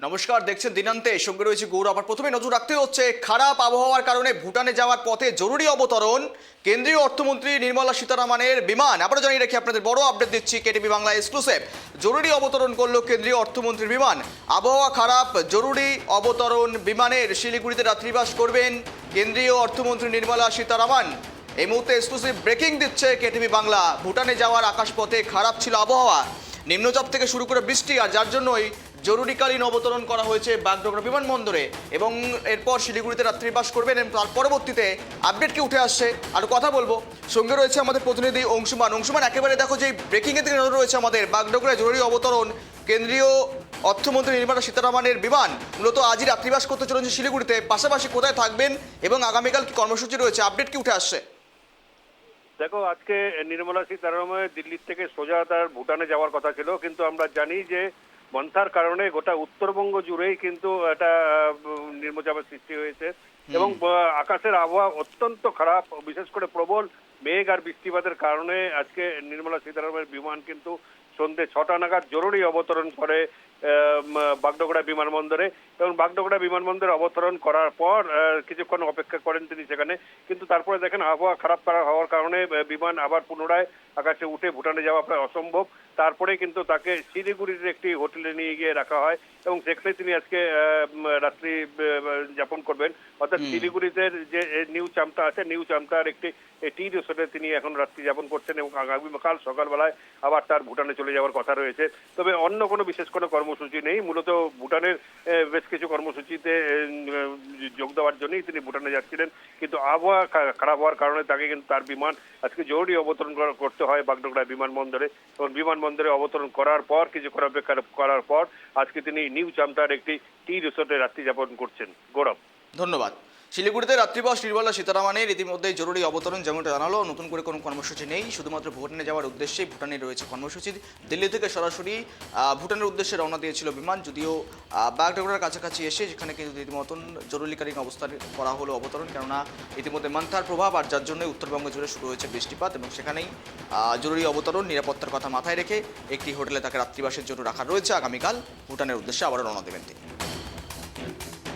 নমস্কার, দেখছেন দিনান্তে সঙ্গে রয়েছে গৌরব। আবার প্রথমে নজর রাখতে হচ্ছে, খারাপ আবহাওয়ার কারণে ভুটানে যাওয়ার পথে জরুরি অবতরণ। কেন্দ্রীয় অর্থমন্ত্রী নির্মলা সীতারামনের বিমান। আবারও জানিয়ে রাখি আপনাদের, বড় আপডেট দিচ্ছি কেটিভি বাংলা এক্সক্লুসিভ জরুরি অবতরণ করল কেন্দ্রীয় অর্থমন্ত্রীর বিমান। আবহাওয়া খারাপ, জরুরি অবতরণ বিমানের শিলিগুড়িতে রাত্রিবাস করবেন কেন্দ্রীয় অর্থমন্ত্রী নির্মলা সীতারামন। এই মুহূর্তে এক্সক্লুসিভ ব্রেকিং দিচ্ছে কেটিভি বাংলা। ভুটানে যাওয়ার আকাশপথে খারাপ ছিল আবহাওয়া। নিম্নচাপ থেকে শুরু করে বৃষ্টি, আর যার জন্যই জরুরিকালীন অবতরণ করা হয়েছে বাগডোগরা বিমানবন্দরে এবং এরপর শিলিগুড়িতে রাত্রিবাস করবেন এবং তার পরবর্তীতে আপডেট কি উঠে আসছে, আর কথা বলব। সঙ্গে রয়েছে আমাদের প্রতিনিধি অংশুমান। অংশুমান, একেবারে দেখো যে ব্রেকিংয়ের দিকে নজর রয়েছে আমাদের বাগডোগরায় জরুরি অবতরণ কেন্দ্রীয় অর্থমন্ত্রী নির্মলা সীতারামনের বিমান। মূলত আজই রাত্রিবাস করতে চলেছে শিলিগুড়িতে। পাশাপাশি কোথায় থাকবেন এবং আগামীকাল কি কর্মসূচি রয়েছে? আপডেট কি উঠে আসছে? দেখো, আজকে নির্মলা সীতারামনের দিল্লির থেকে সোজা তার ভুটানে যাওয়ার কথা ছিল। কিন্তু আমরা জানি যে মন্থার কারণে গোটা উত্তরবঙ্গ জুড়েই কিন্তু একটা নির্মচাপের সৃষ্টি হয়েছে। এবং আকাশের আবহাওয়া অত্যন্ত খারাপ বিশেষ করে প্রবল মেঘ আর বৃষ্টিপাতের কারণে আজকে নির্মলা সীতারামের বিমান কিন্তু সন্ধ্যে ছটা নাগাদ জরুরি অবতরণ করে। আম, বাগডোগরা বিমানবন্দরে এবং বাগডোগরা বিমানবন্দরে অবতরণ করার পর কিছুক্ষণ অপেক্ষা করেন তিনি সেখানে। কিন্তু তারপরে দেখেন আবহাওয়া খারাপ করা হওয়ার কারণে বিমান আবার পুনরায় আকাশে উঠে ভুটানে যাওয়া প্রায় অসম্ভব। তারপরে কিন্তু তাকে শিলিগুড়ির একটি হোটেলে নিয়ে গিয়ে রাখা হয় এবং সেখানে তিনি আজকে রাত্রি যাপন করবেন। অর্থাৎ শিলিগুড়িতে যে নিউ চামটা আছে নিউ চামটার একটি টি রিসোর্টে তিনি এখন রাত্রি যাপন করছেন এবং আগামীকাল সকালবেলায় আবার তার ভুটানে চলে যাওয়ার কথা রয়েছে। তবে অন্য কোনো বিশেষ কোনো কর্মসূচি নেই। মূলত ভুটানের বেশ কিছু কর্মসূচিতে যোগ দেওয়ার জন্যই তিনি ভুটানে যাচ্ছিলেন। কিন্তু আবহাওয়া খারাপ হওয়ার কারণে তাকে কিন্তু তার বিমান আজকে জরুরি অবতরণ করতে হয় বাগডোগরা বিমানবন্দরে। এবং বিমানবন্দরে অবতরণ করার পর, কিছুক্ষণ অপেক্ষা করার পর, আজকে তিনি নিউ চামতার একটি টি রিসোর্টে রাত্রি যাপন করছেন। গৌরব। ধন্যবাদ। শিলিগুড়িতে রাত্রিবাস নির্মলা সীতারামনের ইতিমধ্যেই জরুরি অবতরণ যেমনটা জানালো, নতুন করে কোনো কর্মসূচি নেই। শুধুমাত্র ভুটানে যাওয়ার উদ্দেশ্যে ভুটানে রয়েছে কর্মসূচি। দিল্লি থেকে সরাসরি ভুটানের উদ্দেশ্যে রওনা দিয়েছিল বিমান, যদিও বাগডোগরার কাছাকাছি এসে যেখানে কিন্তু রীতিমতন জরুরিকালীন অবস্থান করা হলো অবতরণ। কেননা, ইতিমধ্যে মান্থার প্রভাব আর যার জন্য উত্তরবঙ্গ জুড়ে শুরু হয়েছে বৃষ্টিপাত এবং সেখানেই জরুরি অবতরণ, নিরাপত্তার কথা মাথায় রেখে একটি হোটেলে তাকে রাত্রিবাসের জন্য রাখা রয়েছে। আগামীকাল ভুটানের উদ্দেশ্যে আবারও রওনা দেবেন তিনি।